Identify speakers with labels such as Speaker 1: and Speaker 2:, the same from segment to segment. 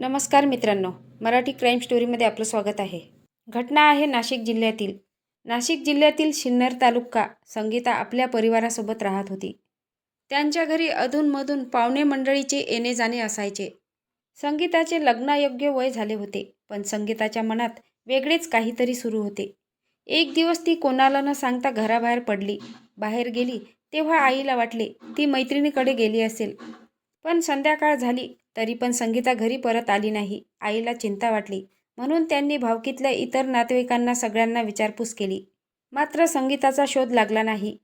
Speaker 1: नमस्कार मित्रांनो मराठी क्राईम स्टोरीमध्ये आपलं स्वागत आहे. घटना आहे नाशिक जिल्ह्यातील. नाशिक जिल्ह्यातील सिन्नर तालुका संगीता आपल्या परिवारासोबत राहत होती. त्यांच्या घरी अधूनमधून पाहुणे मंडळीचे येणे जाणे असायचे. संगीताचे लग्नायोग्य वय झाले होते पण संगीताच्या मनात वेगळेच काहीतरी सुरू होते. एक दिवस ती कोणाला न सांगता घराबाहेर पडली. बाहेर गेली तेव्हा आईला वाटले ती मैत्रिणीकडे गेली असेल. पण संध्याकाळ झाली तरी पण संगीता घरी परत आली नाही. आईला चिंता वाटली. म्हणून त्यांनी भावकीतल्या इतर नातेवाईकांना सगळ्यांना विचारपूस केली. मात्र संगीताचा शोध लागला नाही.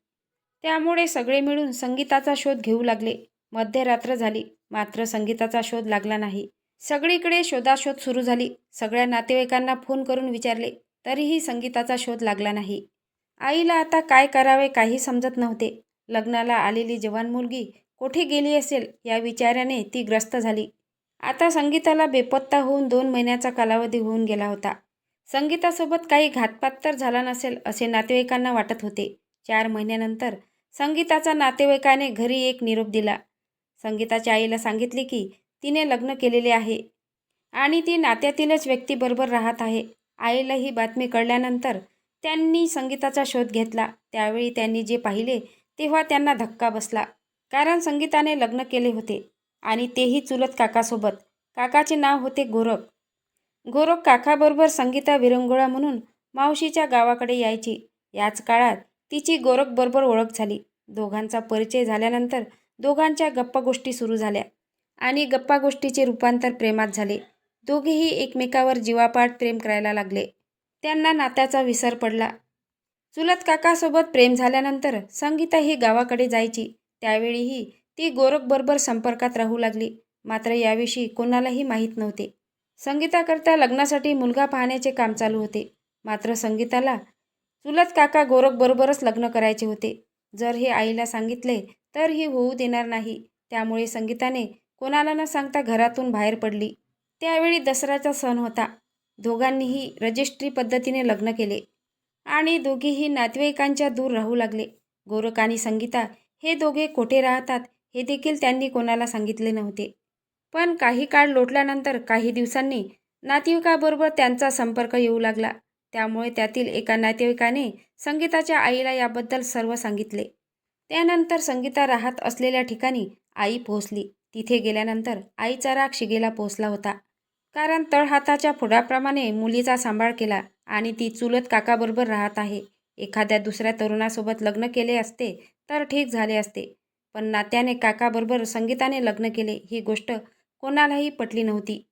Speaker 1: त्यामुळे सगळे मिळून संगीताचा शोध घेऊ लागले. मध्यरात्र झाली मात्र संगीताचा शोध लागला नाही. सगळीकडे शोधाशोध सुरू झाली. सगळ्या नातेवाईकांना फोन करून विचारले तरीही संगीताचा शोध लागला नाही. आईला आता काय करावे काही समजत नव्हते. लग्नाला आलेली जवान मुलगी कोठे गेली असेल या विचाराने ती ग्रस्त झाली. आता संगीताला बेपत्ता होऊन दोन महिन्याचा कालावधी होऊन गेला होता. संगीतासोबत काही घातपात तर झाला नसेल असे नातेवाईकांना वाटत होते. चार महिन्यानंतर संगीताचा नातेवाईकाने घरी एक निरोप दिला. संगीताच्या आईला सांगितले की तिने लग्न केलेले आहे आणि ती नात्यातीलच व्यक्तीबरोबर राहत आहे. आईला ही बातमी कळल्यानंतर त्यांनी संगीताचा शोध घेतला. त्यावेळी त्यांनी जे पाहिले तेव्हा त्यांना धक्का बसला. कारण संगीताने लग्न केले होते आणि तेही चुलत काकासोबत. काकाचे नाव होते गोरख. गोरख काकाबरोबर संगीता विरंगुळा म्हणून मावशीच्या गावाकडे यायची. याच काळात तिची गोरखबरोबर ओळख झाली. दोघांचा परिचय झाल्यानंतर दोघांच्या गप्पा गोष्टी सुरू झाल्या आणि गप्पा गोष्टीचे रूपांतर प्रेमात झाले. दोघेही एकमेकावर जीवापाठ प्रेम करायला लागले. त्यांना नात्याचा विसर पडला. चुलत काकासोबत प्रेम झाल्यानंतर संगीता ही गावाकडे जायची. त्यावेळीही ती गोरखबरोबर संपर्कात राहू लागली. मात्र याविषयी कोणालाही माहीत नव्हते. संगीताकरता लग्नासाठी मुलगा पाहण्याचे काम चालू होते. मात्र संगीताला चुलत काका गोरखबरोबरच लग्न करायचे होते. जर हे आईला सांगितले तर ही होऊ देणार नाही त्यामुळे संगीताने कोणाला न सांगता घरातून बाहेर पडली. त्यावेळी दसऱ्याचा सण होता. दोघांनीही रजिस्ट्री पद्धतीने लग्न केले. आणि दोघेही नातेवाईकांच्या दूर राहू लागले. गोरख आणि संगीता हे दोघे कोठे राहतात हे देखील त्यांनी कोणाला सांगितले नव्हते. पण काही काळ लोटल्यानंतर काही दिवसांनी नातेवाईकाबरोबर त्यांचा संपर्क येऊ लागला. त्यामुळे त्यातील एका नातेवाईकाने संगीताच्या आईला याबद्दल सर्व सांगितले. त्यानंतर संगीता राहत असलेल्या ठिकाणी आई पोहोचली. तिथे गेल्यानंतर आईचा राग शिगेला पोहोचला होता. कारण तळहाताच्या फुडाप्रमाणे मुलीचा सांभाळ केला आणि ती चुलत काकाबरोबर राहत आहे. एखाद्या दुसऱ्या तरुणासोबत लग्न केले असते तर ठीक झाले असते. पण नात्याने काकाबरोबर संगीताने लग्न केले ही गोष्ट कोणालाही पटली नव्हती.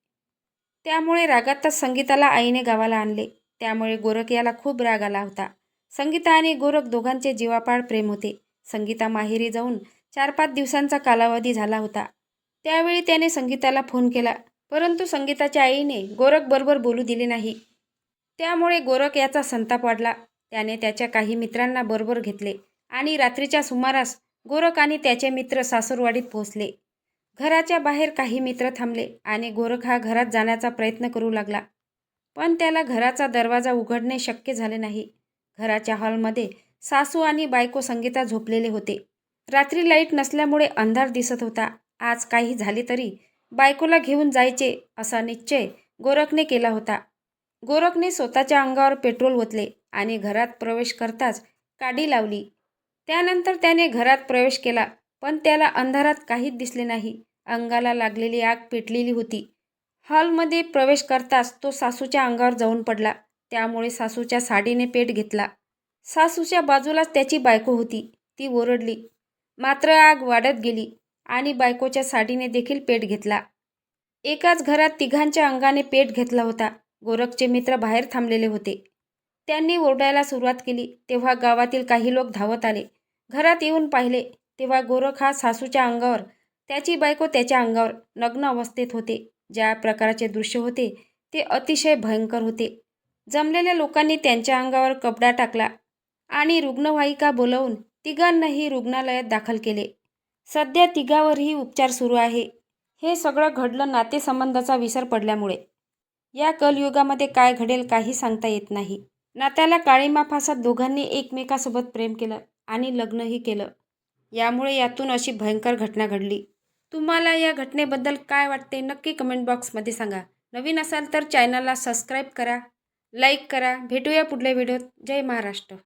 Speaker 1: त्यामुळे रागातच संगीताला आईने गावाला आणले. त्यामुळे गोरख याला खूप राग आला होता. संगीता आणि गोरख दोघांचे जीवापाड प्रेम होते. संगीता माहेरी जाऊन चार पाच दिवसांचा कालावधी झाला होता. त्यावेळी त्याने संगीताला फोन केला. परंतु संगीताच्या आईने गोरखबरोबर बोलू दिले नाही. त्यामुळे गोरख याचा संताप वाढला. त्याने त्याच्या काही मित्रांना बरोबर घेतले आणि रात्रीच्या सुमारास गोरख आणि त्याचे मित्र सासूरवाडीत पोहोचले. घराच्या बाहेर काही मित्र थांबले आणि गोरख हा घरात जाण्याचा प्रयत्न करू लागला. पण त्याला घराचा दरवाजा उघडणे शक्य झाले नाही. घराच्या हॉलमध्ये सासू आणि बायको संगीता झोपलेले होते. रात्री लाइट नसल्यामुळे अंधार दिसत होता. आज काही झाले तरी बायकोला घेऊन जायचे असा निश्चय गोरखने केला होता. गोरखने स्वतःच्या अंगावर पेट्रोल ओतले. आणि घरात प्रवेश करताच काडी लावली. त्यानंतर त्याने घरात प्रवेश केला पण त्याला अंधारात काहीच दिसले नाही. अंगाला लागलेली आग पेटलेली होती. हॉलमध्ये प्रवेश करताच तो सासूच्या अंगावर जाऊन पडला. त्यामुळे सासूच्या साडीने पेट घेतला. सासूच्या बाजूलाच त्याची बायको होती. ती ओरडली. मात्र आग वाढत गेली आणि बायकोच्या साडीने देखील पेट घेतला. एकाच घरात तिघांच्या अंगाने पेट घेतला होता. गोरखचे मित्र बाहेर थांबलेले होते. त्यांनी ओरडायला सुरुवात केली. तेव्हा गावातील काही लोक धावत आले. घरात येऊन पाहिले. तेव्हा गोरख हा सासूच्या अंगावर त्याची बायको त्याच्या अंगावर नग्न अवस्थेत होते. ज्या प्रकारचे दृश्य होते ते अतिशय भयंकर होते. जमलेल्या लोकांनी त्यांच्या अंगावर कपडा टाकला आणि रुग्णवाहिका बोलवून तिघांनाही रुग्णालयात दाखल केले. सध्या तिघावरही उपचार सुरू आहे. हे सगळं घडलं नातेसंबंधाचा विसर पडल्यामुळे. या कलयुगामध्ये काय घडेल काही सांगता येत नाही. नात्याला काळीमा फासात दोघांनी एकमेकासोबत प्रेम केलं आणि लग्नही केलं. यामुळे यातून अशी भयंकर घटना घडली. तुम्हाला या घटनेबद्दल काय वाटते नक्की कमेंट बॉक्समध्ये सांगा. नवीन असाल तर चॅनलला सबस्क्राईब करा लाईक करा. भेटूया पुढल्या व्हिडिओत जय महाराष्ट्र.